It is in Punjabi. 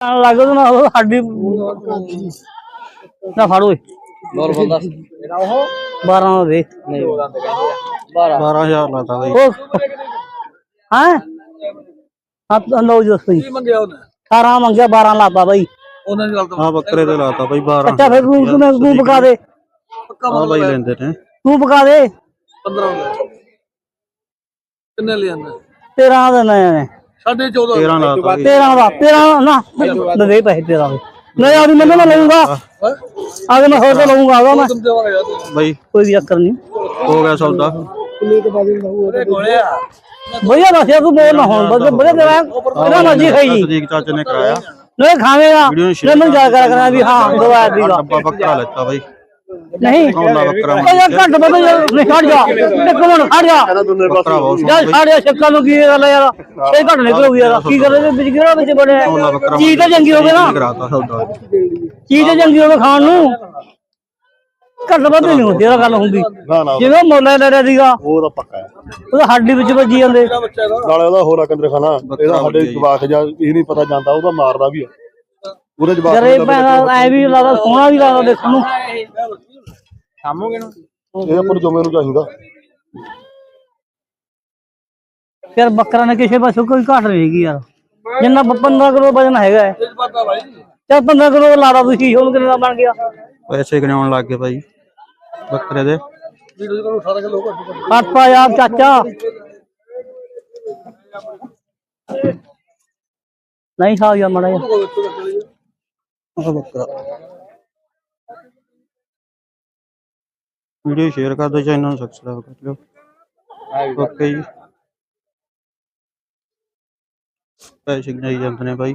ਲੱਗ ਉਹਦੇ ਨਾਲ ਉਹ ਸਾਡੀ ਨਾ ਫੜ ਓਏ। ਹੋਰ ਬੰਦਾ ਇਹਦਾ ਉਹ 12 ਦਾ ਦੇ। ਨਹੀਂ 12 12000 ਲਾਤਾ ਬਾਈ। ਉਹ ਹਾਂ? ਹਾਂ ਲਓ ਜੀ ਦੱਸੋ ਜੀ। ਮੰਗਿਆ ਉਹਨੇ? 18 ਮੰਗਿਆ 12 ਲਾਤਾ ਬਾਈ। ਉਹਨਾਂ ਦੀ ਗੱਲ ਤਾਂ ਆ ਬੱਕਰੇ ਤੇ ਲਾਤਾ ਬਾਈ 12 ਅੱਛਾ ਫਿਰ ਤੂੰ ਤੂੰ ਤੂੰ ਪਕਾ ਦੇ। ਪੱਕਾ ਆ ਬਾਈ ਲੈਂਦੇ ਨੇ। ਤੂੰ ਪਕਾ ਦੇ। 15 ਹੋ ਕਿੰਨੇ ਲਿਆਂਦਾ? 13 ਦਾ ਨਾ। 14 13 ਲਾਤਾ ਬਾਈ 13 ਦਾ 13 ਨਾ ਨਾ ਦੇ ਪੈਸੇ 13 ਦੇ। ਨਹੀਂ ਆਦੀ ਮੈਨੂੰ ਮੈਂ ਲਊਂਗਾ। ਆਦੇ ਮੈਂ ਹੋਰ ਤੋਂ ਲਊਂਗਾ ਆਗਾ ਮੈਂ। ਤੁਮ ਦੇਵਾਂਗੇ ਯਾਰ। ਬਾਈ। ਕੋਈ ਵੀ ਚੱਕਰ ਨਹੀਂ। ਹੋ ਗਿਆ ਸੌਦਾ। ਉਹਦੇ ਕੋਲੇ। ਆ। ਵਧੀਆ ਦੱਸਿਆ ਤੂੰ ਬੋਲ ਨਾ ਹੁਣ ਬਸ ਬੜੇ ਦੇਵਾ ਇਹਨਾਂ ਮਰਜ਼ੀ ਖਾਈ। ਜੀ ਸਦੀਕ ਚਾਚੇ ਨੇ ਕਰਾਇਆ। ਨਹੀਂ ਖਾਵੇਂਗਾ। ਵੀਡੀਓ ਨੂੰ ਮੈਂ ਮੈਨੂੰ ਜਾ ਕਰ ਕਰਾਂ ਵੀ ਹਾਂ ਦਵਾ ਦੀਗਾ ਡੱਬਾ ਬੱਕਰਾ ਲੈਤਾ ਬਾਈ। ਨਹੀਂ। ਕੌਲਾ ਬੱਕਰਾ ਉਹ ਯਾਰ ਘੱਟ ਨਹੀਂ ਖੜ ਜਾ। ਇੱਕ ਮਿੰਟ ਖੜ ਜਾ। ਬੱਕਰਾ ਬਹੁਤ ਯਾਰ ਜਾ ਸ਼ੱਕਾਂ ਨੂੰ ਕੀ ਗੱਲ ਆ ਯਾਰ? ਇਹ ਘੱਟ ਨਿਕਲੂਗੀ ਯਾਰ। ਕੀ ਕਰੇ ਤੇ ਵਿੱਚ ਕਿਹੜਾ ਵਿੱਚ ਬਣਿਆ? ਚੀਜ਼ ਤਾਂ ਚੰਗੀ ਹੋਵੇ ਨਾ। ਕਰਾਤਾ ਸੌਦਾ। ਚੀਜ਼ ਤਾਂ ਚੰਗੀ ਹੋਵੇ ਖਾਣ ਨੂੰ। ਘੱਟ ਵੱਧ ਨਹੀਂ ਹੁੰਦੀ ਇਹ ਗੱਲ ਹੁੰਦੀ। ਜਿਵੇਂ ਮੁੱਲ ਲੈ ਰਿਹਾ ਸੀਗਾ ਉਹ ਤਾਂ ਪੱਕਾ ਹੈ। ਉਹਦਾ ਹੱਡੀ ਵਿੱਚ ਵੱਜੀ ਜਾਂਦੇ। ਨਾਲੇ ਉਹਦਾ ਹੋਰ ਕੰਦਰਖਾਨਾ ਇਹਦਾ ਸਾਡੇ। ਜਵਾਕ ਜਾਂ ਇਹ ਨਹੀਂ ਪਤਾ ਜਾਂਦਾ ਉਹਦਾ ਮਾਰਦਾ ਵੀ ਹੈ ਉਹਦੇ ਜਵਾਕ ਯਾਰ ਇਹ ਐ ਵੀ ਲੱਗਦਾ ਸੋਹਣਾ ਵੀ ਲੱਗਦਾ ਦੇਖਣ ਨੂੰ। ਸ਼ਾਮੋਗੇ ਨੂੰ? ਇਹ ਆਪਾਂ ਨੂੰ ਜਮੇ ਨੂੰ ਚਾਹੀਦਾ। ਯਾਰ ਬੱਕਰਾ ਨੇ ਕਿਸੇ ਪਾਸੋਂ ਕੋਈ ਘਾਟ ਨਹੀਂ ਹੈਗੀ ਯਾਰ। ਜਿੰਨਾ 15 ਕਿਲੋ ਵਜਨ ਹੈਗਾ ਹੈ। ਇਹ ਪਤਾ ਭਾਈ ਚੱਲ 15 ਕਿਲੋ ਲਾੜਾ ਤੁਸੀਂ ਹੁਣ ਕਿੰਨੇ ਦਾ ਬਣ ਗਿਆ? ਪੈਸੇ ਗਣਾਉਣ ਲੱਗ ਗਏ ਬਾਈ ਬੱਕਰੇ ਦੇ। ਵੀਡੀਓ ਕੋਲ 18 ਕਿਲੋ ਘੱਟ ਘੱਟ ਪਾਪਾ ਯਾਰ ਚਾਚਾ। ਨਹੀਂ ਖਾ ਗਿਆ ਮੜਾ ਆਹ ਬੱਕਰਾ। ਵੀਡੀਓ ਸ਼ੇਅਰ ਕਰ ਦਿਓ ਚੈਨਲ ਨੂੰ ਸਬਸਕ੍ਰਾਈਬ ਕਰ ਲਿਓ ਓਕੇ ਜੀ। ਪੈਸੇ ਗਣਾਈ ਜਾਂਦੇ ਨੇ ਬਾਈ?